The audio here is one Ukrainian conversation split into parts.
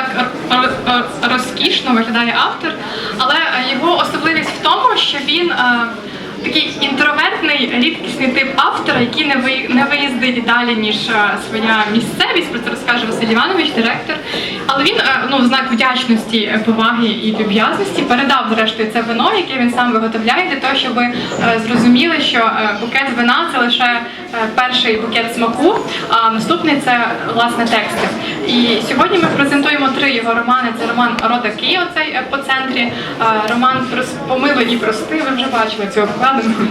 так розкішно виглядає автор, але його особливість в тому, що він е, такий інтровертний, рідкісний тип автора, який не ви не виїздить далі ніж е, своя місцевість. Про це розкаже Василь Іванович, директор. Але він е, ну в знак вдячності, поваги і люб'язності передав зрештою це вино, яке він сам виготовляє, для того, щоб зрозуміли, що букет вина це лише перший букет смаку, а наступний це власне тексти. І сьогодні ми презентуємо три його романи. Це роман Родаки, оцей е, по центрі, е, роман «Прос- Помилуй і прости. Ви вже бачили цю обкладинку.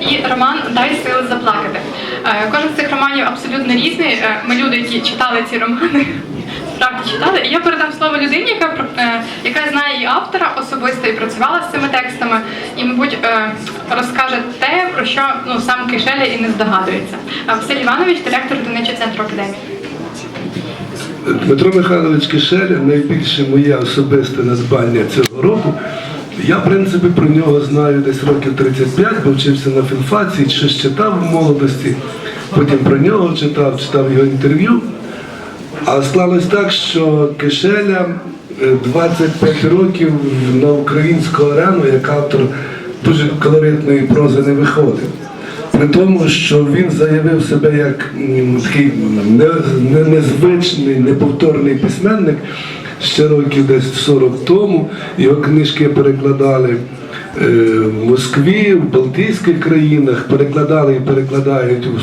І роман Дай сили заплакати. Е, Кожен з цих романів абсолютно різний. Е, Ми люди, які читали ці романи, справді читали. І я передам слово людині, яка е, яка знає і автора особисто і працювала з цими текстами, і, мабуть, е, розкаже те, про що ну сам Кишеля і не здогадується. Василь Іванович, директор одиничого центру академії. Дмитро Михайлович Кишеля найбільше моє особисте надбання цього року. Я, в принципі, про нього знаю десь років 35, бо вчився на філфаці, щось читав в молодості, потім про нього читав, читав його інтерв'ю. А склалось так, що Кишеля е, 25 років на українську арену як автор дуже колоритної прози не виходив. При тому, що він заявив себе як такий не- не- незвичний, неповторний письменник ще років десь 40 тому. Його книжки перекладали е, в Москві, в Балтійських країнах, перекладали і перекладають у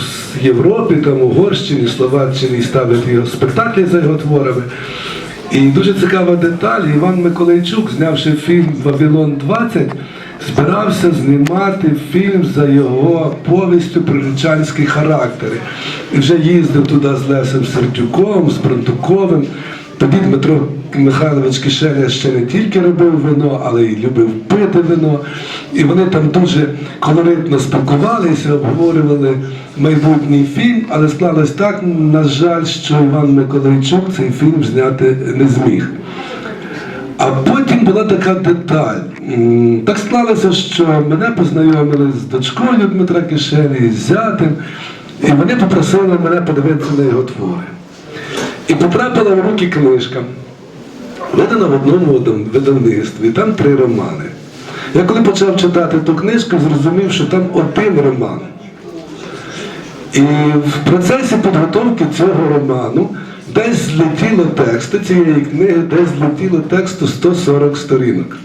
Європі, там, Угорщині, Словаччині і ставлять його спектаклі за його творами. І дуже цікава деталь, Іван Миколайчук, знявши фільм Вавилон 20, збирався знімати фільм за його повістю про річанські характери. І вже їздив туди з Лесем Сердюком, з Бронтуковим. Тоді Дмитро Михайлович Кишеля ще не тільки робив вино, але й любив пити вино. І вони там дуже колоритно спілкувалися, обговорювали майбутній фільм, але склалось так, на жаль, що Іван Миколайчук цей фільм зняти не зміг. А потім була така деталь. Так склалося, що мене познайомили з дочкою Дмитра Кишелі, з зятем, і вони попросили мене подивитися на його твори. І потрапила в руки книжка, видана в одному видавництві, там три романи. Я коли почав читати ту книжку, зрозумів, що там один роман. І в процесі підготовки цього роману десь злетіло тексту цієї книги, десь злетіло тексту 140 сторінок.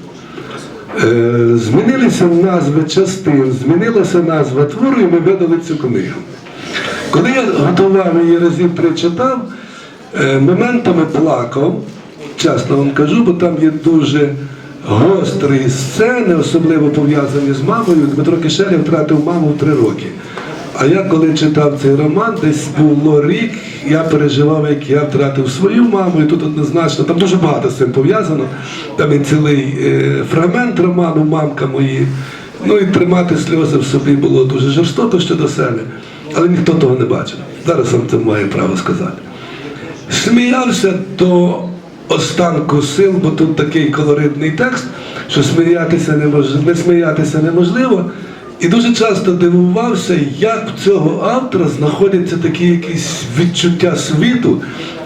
Е, Змінилися назви частин, змінилася назва твору, і ми видали цю книгу. Коли я готував її разів три е, моментами плакав, чесно вам кажу, бо там є дуже гострі сцени, особливо пов'язані з мамою. Дмитро Кишеля втратив маму три роки. А я коли читав цей роман, десь було рік, я переживав, як я втратив свою маму, і тут однозначно, там дуже багато з цим пов'язано. Там і цілий е, фрагмент роману Мамка мої. Ну і тримати сльози в собі було дуже жорстоко щодо себе, але ніхто того не бачив. Зараз вам це має право сказати. Сміявся до останку сил, бо тут такий колоритний текст, що сміятися неможливо, не сміятися неможливо. І дуже часто дивувався, як в цього автора знаходяться такі якісь відчуття світу,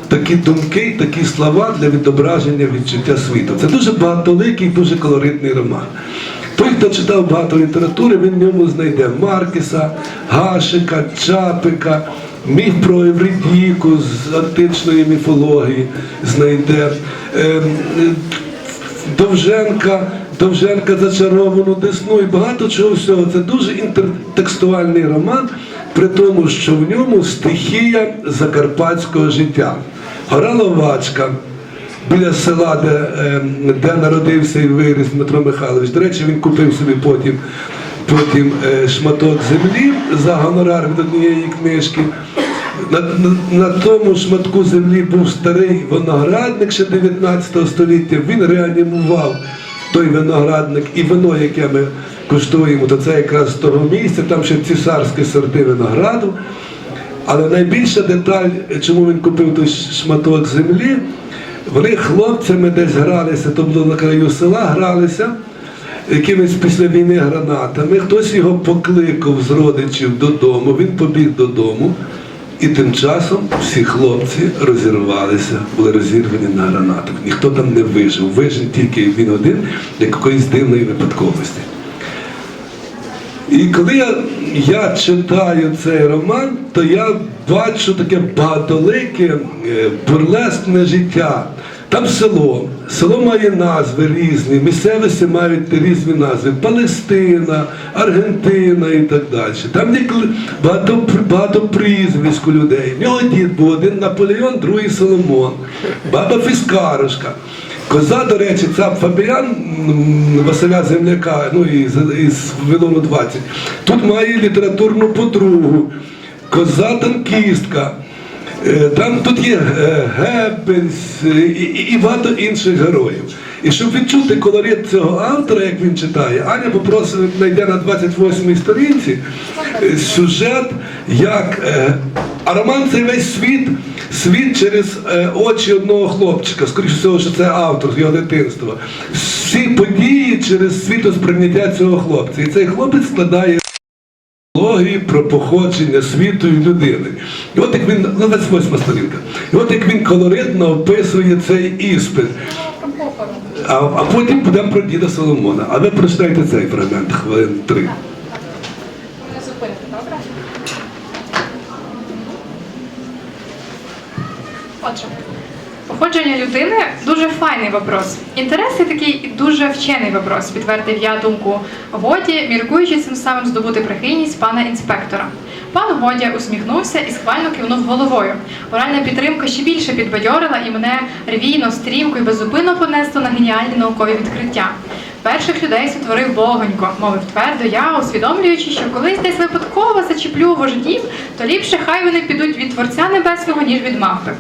такі думки, такі слова для відображення відчуття світу. Це дуже багатоликий, дуже колоритний роман. Той, хто читав багато літератури, він в ньому знайде Маркеса, Гашика, Чапика, міф про Евридіку з античної міфології знайде. Ем, Довженка, Довженка зачаровану десну і багато чого всього. Це дуже інтертекстуальний роман, при тому, що в ньому стихія закарпатського життя. Гора Ловачка, біля села, де, е, де народився і виріс Дмитро Михайлович. До речі, він купив собі потім, потім е, шматок землі за гонорар від однієї книжки. На, на, на тому шматку землі був старий виноградник ще 19 століття. Він реанімував той виноградник і вино, яке ми куштуємо, то це якраз з того місця, там ще цісарські сорти винограду. Але найбільша деталь, чому він купив той шматок землі, вони хлопцями десь гралися, то було на краю села, гралися якимись після війни гранатами. Хтось його покликав з родичів додому, він побіг додому. І тим часом всі хлопці розірвалися, були розірвані на гранатах. Ніхто там не вижив. Вижив тільки він один як якоїсь дивної випадковості. І коли я, я читаю цей роман, то я бачу таке багатолике е, бурлесне життя. Там село. Село має назви різні, місцевості мають різні назви. Палестина, Аргентина і так далі. Там є багато, багато прізвиськ у людей. Нього дід був один Наполеон, другий Соломон, баба Фіскарушка. Коза, до речі, цап Фабіян Василя Земляка, ну із, із Вилону 20, тут має літературну подругу. Коза танкістка. Е, Там тут є е, Геббельс е, і, і, багато інших героїв. І щоб відчути колорит цього автора, як він читає, Аня попросила, знайде на 28-й сторінці сюжет, як. А роман це весь світ, світ через очі одного хлопчика. Скоріше всього, що це автор з його дитинства. Всі події через світосприйняття цього хлопця. І цей хлопець складає Логії про походження світу і людини. І от як він, ну 28 сторінка, і от як він колоритно описує цей іспит. А, а потім будемо про діда Соломона. А ви прочитайте цей фрагмент хвилин три. Походження людини дуже файний вопрос. Інтерес є такий дуже вчений вопрос, підтвердив я думку Годі, міркуючи цим самим здобути прихильність пана інспектора. Пан Годя усміхнувся і схвально кивнув головою. Моральна підтримка ще більше підбадьорила і мене ревійно, стрімко і беззупинно понесло на геніальні наукові відкриття. Перших людей сотворив Богонько, мовив твердо я, усвідомлюючи, що колись десь випадково зачеплю вождів, то ліпше хай вони підуть від Творця Небесного, ніж від мавпи.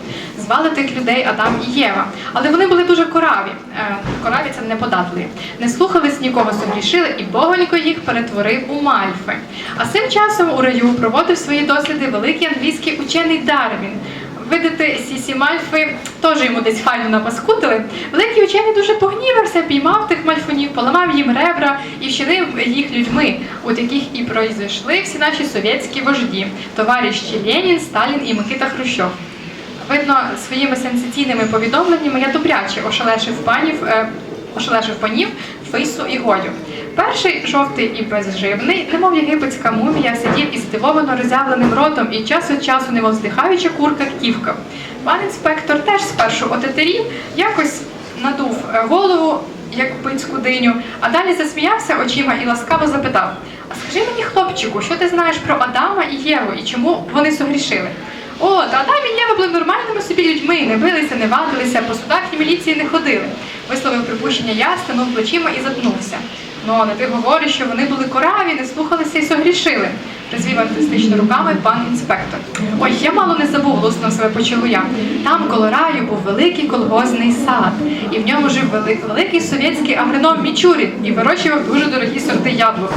Звали тих людей Адам і Єва, але вони були дуже кораві. Е, кораві це неподатливі. Не слухались нікого, согрішили, і Богонько їх перетворив у мальфи. А цим часом у раю проводив свої досліди великий англійський учений Дарвін. Видати сісі Мальфи теж йому десь файно напаскудили. Великий учений дуже погнівався, піймав тих мальфунів, поламав їм ребра і вчинив їх людьми, от яких і пройшли всі наші совєтські вожді, товариші Ленін, Сталін і Микита Хрущов. Видно, своїми сенсаційними повідомленнями я добряче ошелешив панів, е, ошелешив панів Фейсу і Годю. Перший жовтий і безживний, немов єгипетська мумія, сидів із здивовано роззявленим ротом і час від часу, немов здихаюча курка, ківкав. Пан інспектор теж спершу отетерів, якось надув е, голову, як пицьку диню, а далі засміявся очима і ласкаво запитав: А скажи мені, хлопчику, що ти знаєш про Адама і Єву і чому вони согрішили? О, та Адам і Єва були нормальними собі людьми, не билися, не вадилися, по судах і міліції не ходили. Висловив припущення я, стинув плечима і заткнувся. Ну, але ти говориш, що вони були кораві, не слухалися і согрішили, призвів артистично руками пан інспектор. Ой, я мало не забув, голосно себе почув я. Там коло раю був великий колгозний сад, і в ньому жив вели- великий совєтський агроном Мічурін і вирощував дуже дорогі сорти яблук.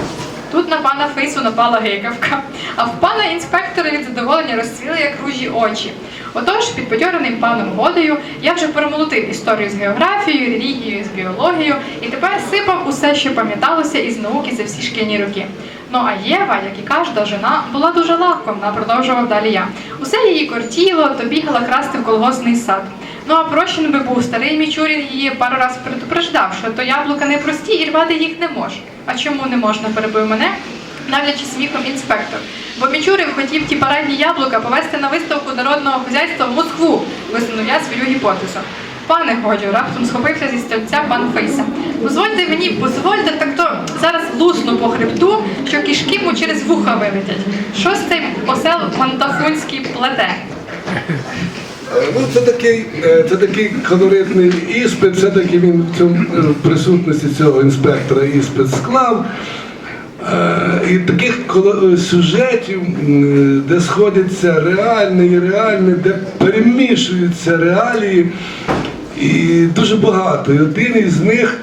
Тут на пана Фейсу напала гейкавка, а в пана інспектора від задоволення розцвіли як ружі очі. Отож, підбадьореним паном Годою, я вже перемолотив історію з географією, релігією, з біологією, і тепер сипав усе, що пам'яталося із науки за всі шкільні роки. Ну а Єва, як і кожна жена, була дуже лакомна, продовжував далі я. Усе її кортіло, то бігала красти в колгоспний сад. Ну а прощен би був старий Мічурін її пару раз предупреждав, що то яблука не прості і рвати їх не може. А чому не можна, перебив мене, навлячи сміхом інспектор. Бо Мічурин хотів ті парадні яблука повезти на виставку народного хазяйства в Москву, висунув я свою гіпотезу. Пане Годю, раптом схопився зі стільця пан Фейса. Дозвольте мені, дозвольте, так то зараз лусну по хребту, що кішки му через вуха вилетять. Що з цей осел Мантафунський плете? Е, Ну, це такий, е, це такий колоритний іспит, все-таки він в цьому е, в присутності цього інспектора іспит склав. І таких сюжетів, де сходяться реальне і реальне, де перемішуються реалії, і дуже багато. І один із них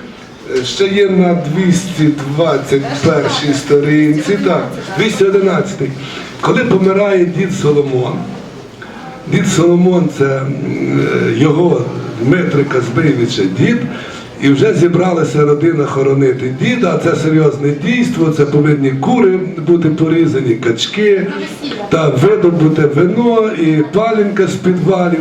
ще є на 221 сторінці, так, 211. Коли помирає дід Соломон, Дід Соломон це е, його Дмитрика Збивича дід. І вже зібралася родина хоронити діда, це серйозне дійство, це повинні кури бути порізані, качки, та видобуте вино і палінка з підвалів.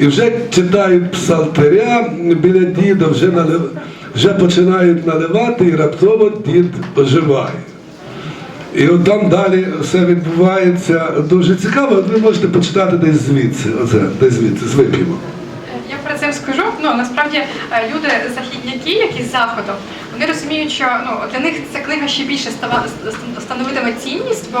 І вже читають псалтиря біля діда, вже, налив... вже починають наливати, і раптово дід оживає. І от там далі все відбувається дуже цікаво. Ви можете почитати десь звідси, оце, десь звідси, з вип'ємо. Я про це скажу. Ну насправді е, люди західняки, які з заходу, вони розуміють, що ну для них ця книга ще більше става становитиме цінність, бо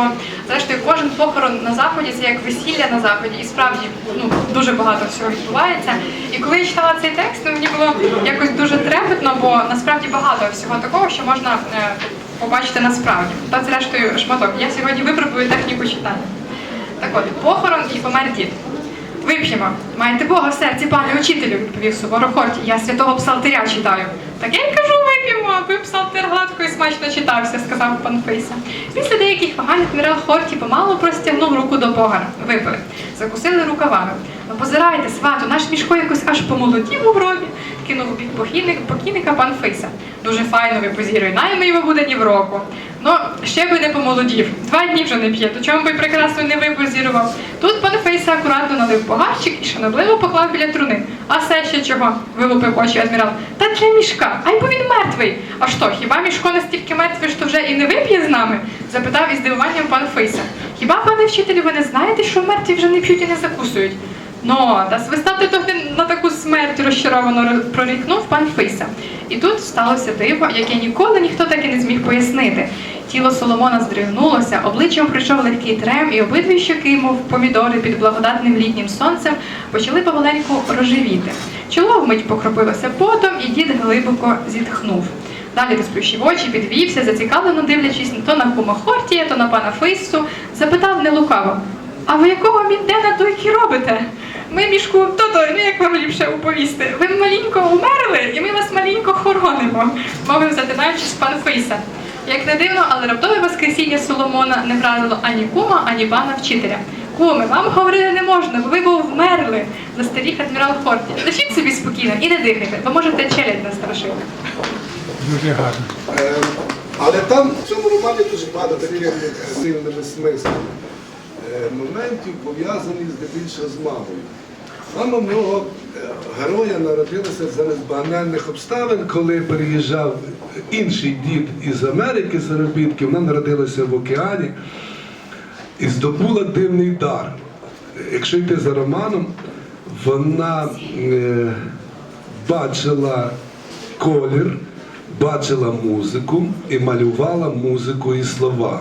зрештою кожен похорон на заході це як весілля на заході, і справді ну дуже багато всього відбувається. І коли я читала цей текст, ну мені було якось дуже трепетно, бо насправді багато всього такого, що можна е, побачити насправді. Та зрештою шматок. Я сьогодні випробую техніку читання. Так от, похорон і помер дід. Вип'ємо. Маєте Бога в серці, пане учителю, відповів суворохорті. Я святого псалтиря читаю. Так я й кажу, вип'ємо, аби псалтир гладко і смачно читався, сказав пан Фейса. Після деяких вагань адмірал Хорті помало простягнув руку до Бога. Випили. Закусили рукавами. Ну позирайте, свату, наш мішко якось аж помолодів у гробі. Кинув у бік покійник, покійника пан Фейса. Дуже файно ви найми його буде ні в року. Ну, ще би не помолодів. Два дні вже не п'є, то чому би прекрасно не випозірував. Тут пан Фейса акуратно налив погарчик і шанобливо поклав біля труни. А все ще чого? вилупив очі адмірал. Та для мішка, ай бо він мертвий. А що, хіба мішко настільки мертвий, що вже і не вип'є з нами? запитав із здивуванням пан Фейса. Хіба, пане вчителю, ви не знаєте, що мертві вже не п'ють і не закусують? Ну, та свистати то на таку смерть розчаровано ро- прорікнув пан Фейса. І тут сталося диво, яке ніколи ніхто так і не зміг пояснити. Тіло Соломона здригнулося, обличчям прийшов легкий трем, і обидві щоки, мов помідори під благодатним літнім сонцем, почали помаленьку рожевіти. Чоло вмить покропилося потом, і дід глибоко зітхнув. Далі розплющив очі, підвівся, зацікавлено дивлячись то на кума Хортія, то на пана Фейсу, запитав нелукаво. А ви якого міддена дойки робите? Ми мішку то-то, ну як вам ліпше уповісти. Ви маленько умерли, і ми вас маленько хоронимо, мовив затинаючись пан Фейса. Як не дивно, але раптове воскресіння Соломона не вразило ані кума, ані пана вчителя. Куми, вам говорити не можна, бо ви б вмерли, застеріг адмірал Хорті. Лишіть собі спокійно і не дихайте, бо можете челядь настрашити. Дуже гарно. Е, Але там в цьому романі дуже багато таких е, сильними смислами. Е, Моментів пов'язаних здебільшого з мамою. Мама в нього е, героя народилася за незбагненних обставин, коли переїжджав інший дід із Америки заробітки, вона народилася в океані і здобула дивний дар. Якщо йти за романом, вона е, бачила колір, бачила музику і малювала музику і слова.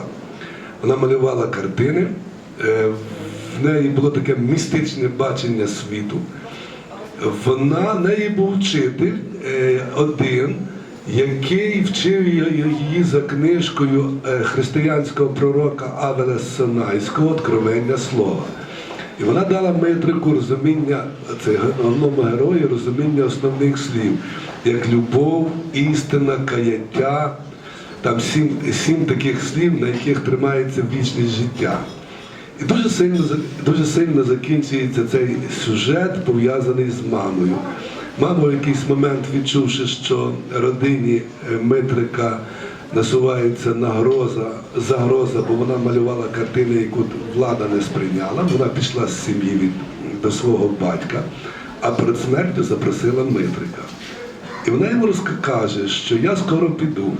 Вона малювала картини, е, в неї було таке містичне бачення світу. Вона неї був вчитель е, один, який вчив її її за книжкою е, християнського пророка Авеля Санайського «Откровення слова. І вона дала метрику розуміння це головному герою, розуміння основних слів, як любов, істина, каяття. Там сім, сім таких слів, на яких тримається вічність життя. І дуже сильно, дуже сильно закінчується цей сюжет, пов'язаний з мамою. Мама в якийсь момент, відчувши, що родині е, Митрика насувається нагроза, загроза, бо вона малювала картини, яку влада не сприйняла. Вона пішла з сім'ї від, до свого батька, а перед смертю запросила Митрика. І вона йому розкаже, що я скоро піду.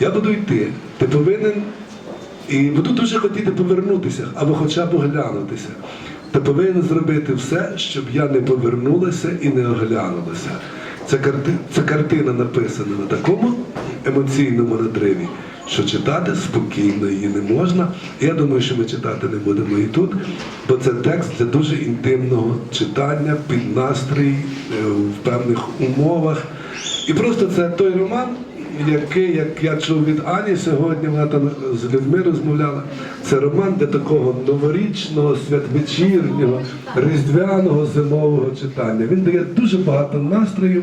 Я буду йти. Ти повинен і буду дуже хотіти повернутися або хоча б оглянутися. Ти повинен зробити все, щоб я не повернулася і не оглянулася. Ця, карти... Ця картина написана на такому емоційному надриві, що читати спокійно її не можна. Я думаю, що ми читати не будемо і тут, бо це текст для дуже інтимного читання під настрій е, в певних умовах. І просто це той роман, який, як я чув від Ані сьогодні, вона там з людьми розмовляла. Це роман для такого новорічного, святвечірнього, різдвяного зимового читання. Він дає дуже багато настрою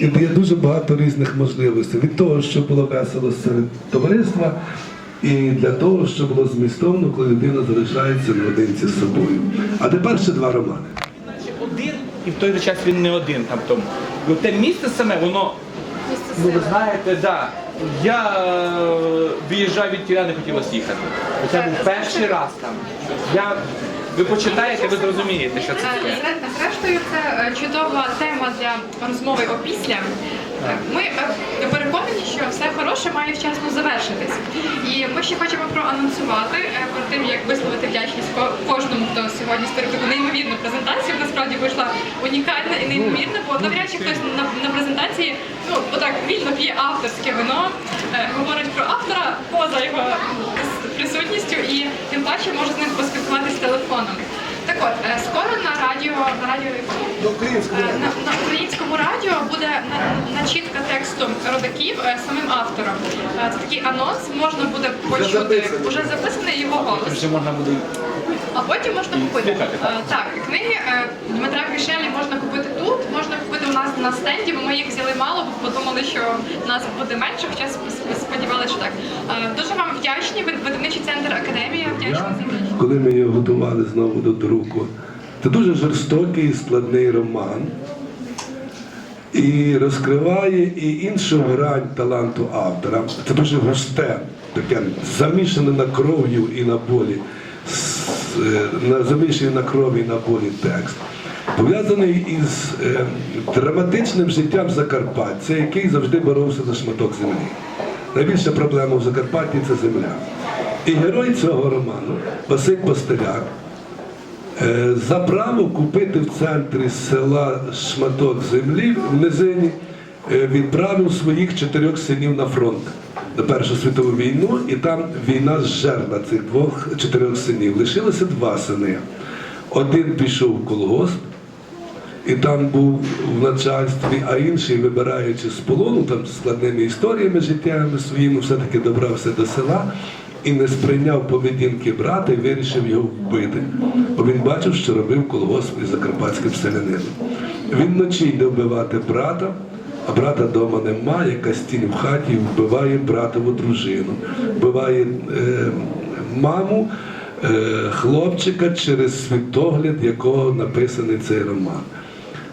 і дає дуже багато різних можливостей. Від того, щоб було весело серед товариства, і для того, щоб було змістовно, коли людина залишається наодинці з собою. А тепер ще два романи. Значить, один і в той же час він не один там те місце саме, воно, ну ви знаєте, да. Я е, виїжджав від тіля, не хотілося їхати. Це був перший раз там. Я, ви почитаєте, ви зрозумієте, що це Е, таке. Зрештою, це е, чудова тема для розмови опісля. Ми е, переконані, що все хороше має вчасно завершитись. І ми ще хочемо проанонсувати е, перед тим, як висловити вдячність кожному, хто сьогодні створив неймовірну презентацію. Насправді вийшла унікальна і неймовірна, бо навряд чи хтось на, на презентації ну отак вільно п'є авторське вино, е, говорить про автора поза його присутністю і тим паче може з ним поспілкуватися телефоном. Так от, е, скоро на радіо, на радіо Е, на, на українському радіо буде на- начітка тексту родаків е, самим автором. Це такий анонс, можна буде почути. Уже записаний його голос. Вже можна буде А потім можна купити. Так. Книги Дмитра Кишелі можна купити тут, можна купити у нас на стенді, бо ми їх взяли мало, бо подумали, що нас буде менше, хоча сп- сподівалися, що так. Дуже вам вдячні, видавничий центр Академія, вдячна за. Коли ми його готували знову до друку. Це дуже жорстокий і складний роман. І розкриває і іншу грань таланту автора. Це дуже густе, таке замішане на кров'ю і на болі, с- е, замішаний на крові і на болі текст. Пов'язаний із е, драматичним життям Закарпаття, який завжди боровся за шматок землі. Найбільша проблема в Закарпатті це земля. І герой цього роману Василь Постеляк е, за право купити в центрі села шматок землі в низині е, відправив своїх чотирьох синів на фронт на Першу світову війну, і там війна зжерла цих двох чотирьох синів. Лишилося два сини. Один пішов в колгосп, і там був в начальстві, а інший, вибираючи з полону, там складними історіями життєвими своїми, все-таки добрався до села і не сприйняв поведінки брата і вирішив його вбити. Бо він бачив, що робив колгосп із закарпатським селянином. Він вночі йде вбивати брата, а брата вдома немає, якась тінь в хаті вбиває братову дружину, вбиває е, маму е, хлопчика через світогляд, якого написаний цей роман.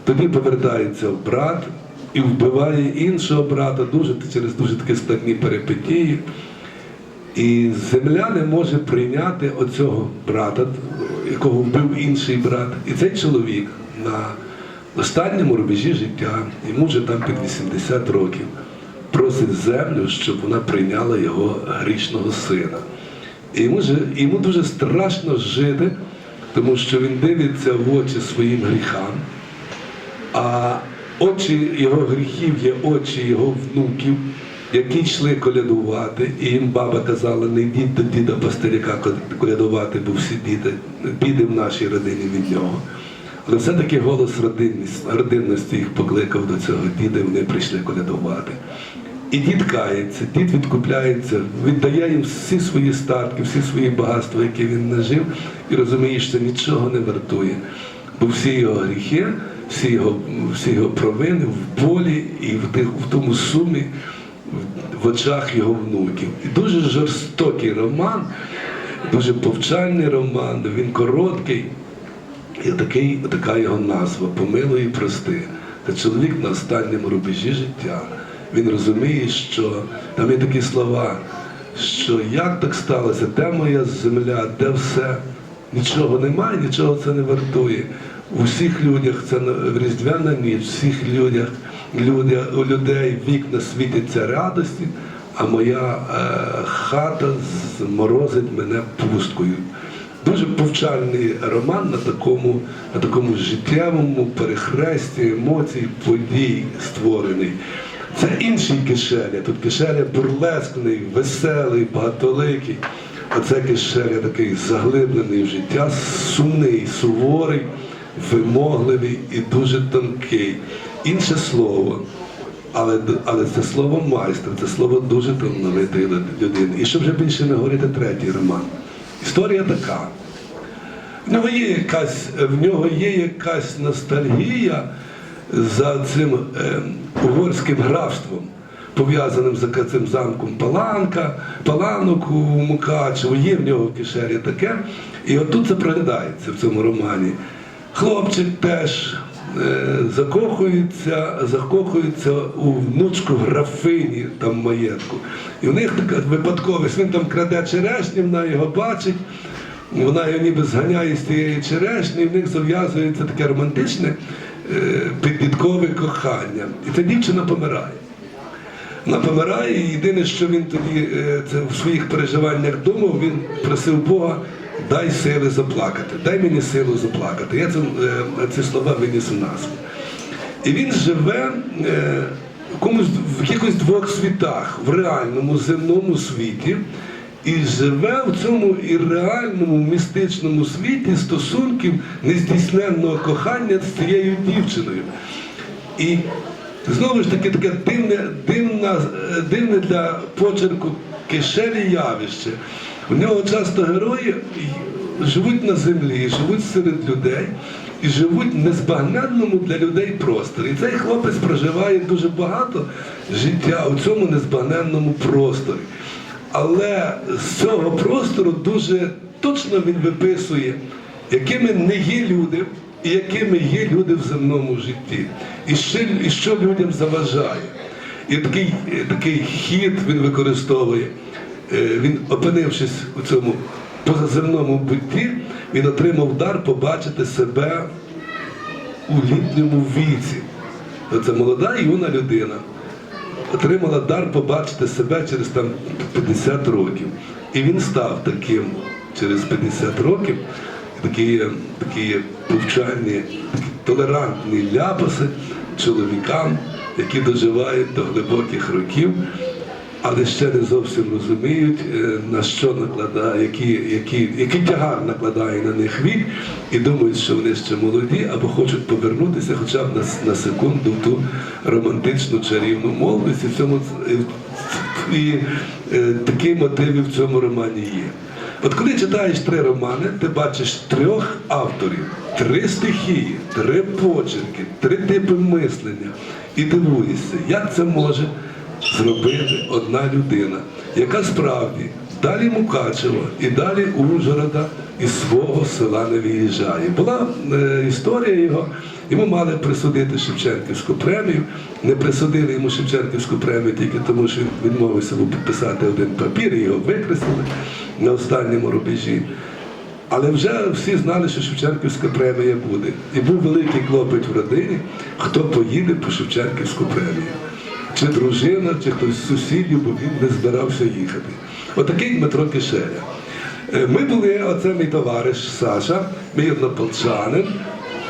Тоді повертається брат і вбиває іншого брата дуже через дуже такі складні перипетії. І земля не може прийняти оцього брата, якого вбив інший брат. І цей чоловік на останньому рубежі життя, йому вже там під 80 років, просить землю, щоб вона прийняла його грішного сина. І йому, же- йому дуже страшно жити, тому що він дивиться в очі своїм гріхам. А очі його гріхів є очі його внуків, які йшли колядувати. І їм баба казала, не йдіть до діда пастиряка колядувати, бо всі діти, біди в нашій родині від нього. Але все-таки голос родинності їх покликав до цього діда, і вони прийшли колядувати. І дід кається, дід відкупляється, віддає їм всі свої статки, всі свої багатства, які він нажив, і розуміє, що нічого не вартує. Бо всі його гріхи, всі його, всі його провини в болі і в, тих, в тому сумі в- очах його внуків. І дуже жорстокий роман, дуже повчальний роман, він короткий. І такий, така його назва помилуй і прости. Це чоловік на останньому рубежі життя. Він розуміє, що там є такі слова, що як так сталося, де моя земля, де все, нічого немає, нічого це не вартує. У всіх людях це різдвяна ніч, у всіх людях, люди, у людей вікна світяться радості, а моя е, хата зморозить мене пусткою. Дуже повчальний роман на такому, на такому життєвому перехресті емоцій, подій створений. Це інший кишеля. Тут кишеля бурлескний, веселий, багатоликий. А це кишеля такий заглиблений в життя, сумний, суворий, вимогливий і дуже тонкий. Інше слово. Але, але це слово майстра, це слово дуже талановитої людини. І щоб вже більше не говорити третій роман. Історія така. В нього є якась, в нього є якась ностальгія за цим е, угорським графством, пов'язаним з цим замком Паланка, Паланок у Мукачево, є в нього в кишері таке. І отут це проглядається в цьому романі. Хлопчик теж е, закохується, закохується у внучку графині там маєтку. І в них така випадковість, він там краде черешню, вона його бачить, вона його ніби зганяє з тієї черешні, і в них зав'язується таке романтичне е, підліткове кохання. І ця дівчина помирає. Вона помирає, і єдине, що він тоді е, це в своїх переживаннях думав, він просив Бога, дай сили заплакати, дай мені силу заплакати. Я це, е, ці слова виніс у назву. І він живе е, в комусь в якихось двох світах, в реальному земному світі, і живе в цьому і реальному містичному світі стосунків нездійсненного кохання з цією дівчиною. І знову ж таки таке дивне, дивна, е, дивне для почерку кишелі явище. У нього часто герої живуть на землі, живуть серед людей і живуть в незбагненному для людей просторі. І цей хлопець проживає дуже багато життя у цьому незбагненному просторі. Але з цього простору дуже точно він виписує, якими не є люди, і якими є люди в земному житті, і що, і що людям заважає. І такий, такий хід він використовує. Е, Він, опинившись у цьому позаземному бутті, він отримав дар побачити себе у літньому віці. Це молода юна людина отримала дар побачити себе через там 50 років. І він став таким через 50 років. Такі, такі повчальні, такі толерантні ляпаси чоловікам, які доживають до глибоких років, але ще не зовсім розуміють, е, на що накладає, які, які, який тягар накладає на них вік, і думають, що вони ще молоді, або хочуть повернутися хоча б на, на секунду в ту романтичну чарівну молодість. І, в цьому, і, і е, такі мотиви в цьому романі є. От коли читаєш три романи, ти бачиш трьох авторів, три стихії, три почерки, три типи мислення. І дивуєшся, як це може зробити одна людина, яка справді далі Мукачева і далі Ужгорода із свого села не виїжджає. Була е, історія його, йому мали присудити Шевченківську премію. Не присудили йому Шевченківську премію тільки тому, що він відмовився підписати один папір, і його викреслили на останньому рубежі. Але вже всі знали, що Шевченківська премія буде. І був великий клопіт в родині, хто поїде по Шевченківську премію. Чи дружина, чи хтось з сусідів, бо він не збирався їхати. Отакий Дмитро Кишеля. Е, Ми були, оце мій товариш Саша, мій однополчанин.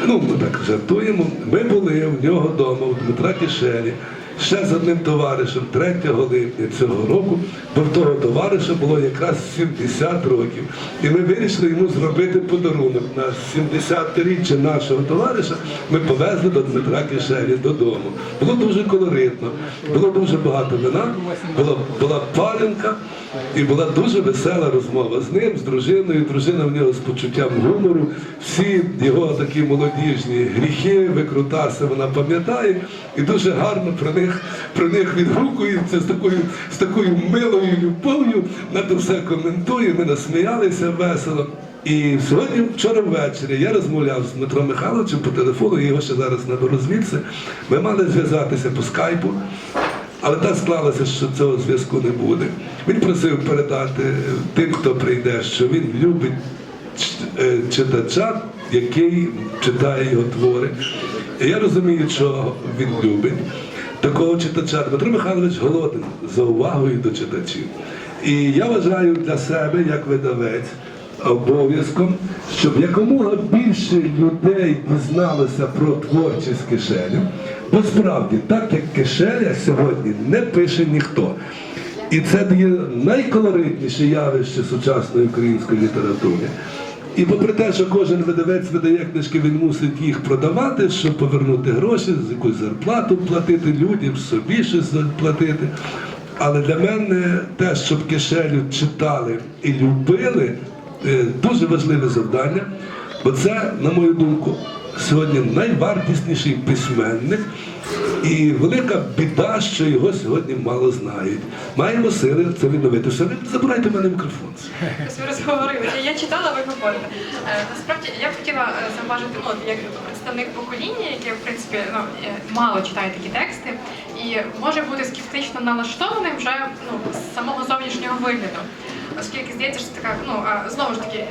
Ну, ми так жартуємо. Ми були в нього вдома, у Дмитра Кишелі, ще з одним товаришем 3 липня цього року, бо в того товариша було якраз 70 років. І ми вирішили йому зробити подарунок на 70-річчя нашого товариша. Ми повезли до Дмитра Кишелі додому. Було дуже колоритно, було дуже багато вина, була, була паленка і була дуже весела розмова з ним, з дружиною. Дружина в нього з почуттям гумору. Всі його такі молодіжні гріхи, викрутаси вона пам'ятає і дуже гарно про них, про них відгукується з такою, з такою милою любов'ю, на то все коментує. Ми насміялися весело. І сьогодні, вчора ввечері, я розмовляв з Дмитром Михайловичем по телефону, я його ще зараз наберу звідси. Ми мали зв'язатися по скайпу. Але так склалося, що цього зв'язку не буде. Він просив передати тим, хто прийде, що він любить е, читача, який читає його твори. І я розумію, що він любить. Такого читача Дмитро Михайлович голоден за увагою до читачів. І я вважаю для себе, як видавець, обов'язком, щоб якомога більше людей дізналося про творчість кишелю. Бо справді, так як кишеля сьогодні не пише ніхто. І це є найколоритніше явище сучасної української літератури. І попри те, що кожен видавець видає книжки, він мусить їх продавати, щоб повернути гроші, якусь зарплату платити людям, собі щось платити. Але для мене те, щоб кишелю читали і любили, е, дуже важливе завдання, бо це, на мою думку, сьогодні найвартісніший письменник. І велика біда, що його сьогодні мало знають. Маємо сили це відновити. Все, ви забирайте мене мікрофон. Ось ви розговорили. Я читала, ви говорите. Е, Насправді я б хотіла е, зауважити, ну, як представник представник покоління, яке в принципі ну, е, мало читає такі тексти, і може бути скептично налаштованим вже ну, з самого зовнішнього вигляду. Оскільки здається, що така, ну а, знову ж таки,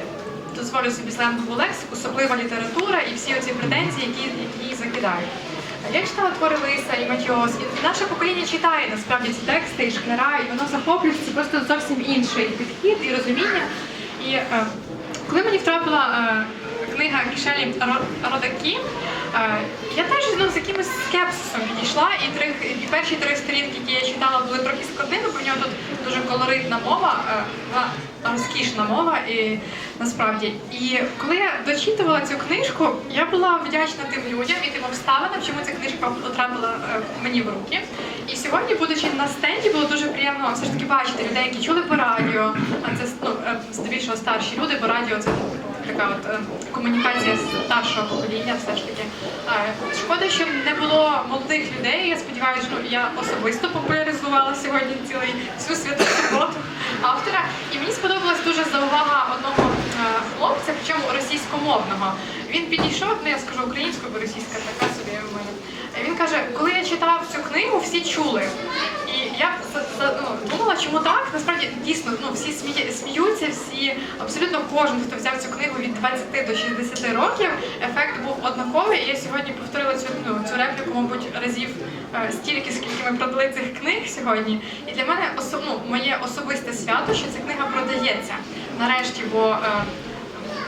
дозволю собі сленгову лексику, особлива література і всі оці претензії, які, які закидають. Я читала твори Лиса і Матіос, і наше покоління читає насправді ці тексти і шкляра, і воно захоплюється просто зовсім інший підхід і розуміння. І е, коли мені втрапила е, книга Мішелі Родакі, е, я теж ну, з якимось скепсисом підійшла, і, три, і перші три сторінки, які я читала, були трохи складними, в нього тут дуже колоритна мова, е, розкішна мова і насправді. І коли я дочитувала цю книжку, я була вдячна тим людям і тим обставинам, чому ця книжка потрапила е, мені в руки. І сьогодні, будучи на стенді, було дуже приємно все ж таки бачити людей, які чули по радіо. А це ну, здебільшого старші люди, бо радіо це така от комунікація з старшого покоління, все ж таки. Е, Шкода, що не було молодих людей. Я сподіваюся, що я особисто популяризувала сьогодні цілий всю святу роботу автора. І мені сподобалась дуже заувага одного е, хлопця, причому російськомовного. Він підійшов, ну я скажу українською, бо російська така собі в мене. Е, Він каже, коли я читав цю книгу, всі чули. І я ну, думала, чому так. Насправді дійсно ну, всі сміються, всі абсолютно кожен, хто взяв цю книгу від 20 до 60 років, ефект був однаковий. І я сьогодні повторила цю, ну, цю репліку, мабуть, разів е, стільки, скільки ми продали цих книг сьогодні. І для мене ну, моє особисте свято, що ця книга продається нарешті, бо.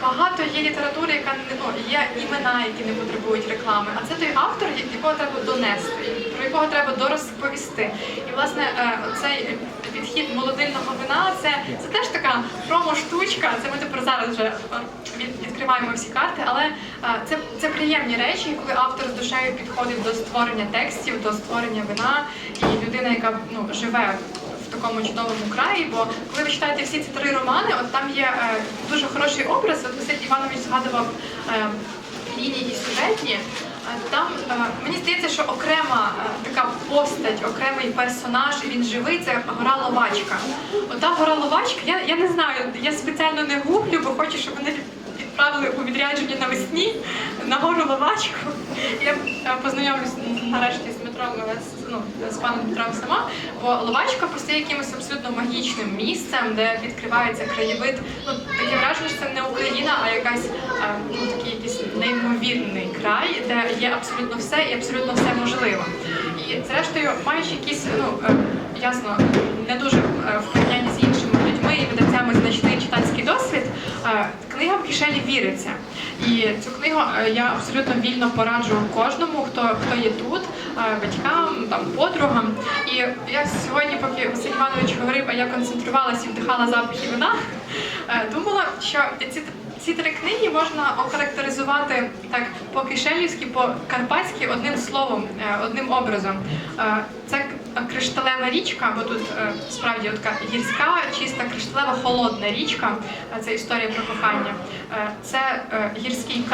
Багато є літератури, яка не ну, є імена, які не потребують реклами. А це той автор, якого треба донести, про якого треба дорозповісти. І власне е, цей підхід молодильного вина це, це теж така промо-штучка. Це ми тепер зараз вже е, відкриваємо всі карти, але е, це, це приємні речі, коли автор з душею підходить до створення текстів, до створення вина, і людина, яка ну, живе в такому чудовому краї, бо коли ви читаєте всі ці три романи, от там є е, дуже хороший образ. От Василь Іванович згадував е, лінії сюжетні. Е, Там мені здається, що окрема така постать, окремий персонаж, він живий, це гора Ловачка. Ота гора Ловачка, я, я не знаю, я спеціально не гуглю, бо хочу, щоб вони відправили у відрядження навесні на гору Ловачку. Я познайомлюсь нарешті з Дмитром, з- ну, з паном Дмитром сама, бо Ловачка просто є якимось абсолютно магічним місцем, де відкривається краєвид. Ну, таке враження, що це не Україна, а якась е, ну, такий якийсь неймовірний край, де є абсолютно все і абсолютно все можливо. І зрештою, маючи якісь, ну е, ясно, не дуже е, в порівнянні з іншими людьми і видавцями значний книга в кишені віриться. І цю книгу е, я абсолютно вільно пораджу кожному, хто, хто є тут, е, батькам, там, подругам. І я сьогодні, поки Василь Іванович говорив, а я концентрувалася і вдихала запахи вина, е, думала, що ці ці три книги можна охарактеризувати так по-кишелівськи, по-карпатськи одним словом, е, одним образом. Е, Це кришталева річка, бо тут е, справді така гірська, чиста кришталева холодна річка. Це історія про кохання. Це гірський камінь.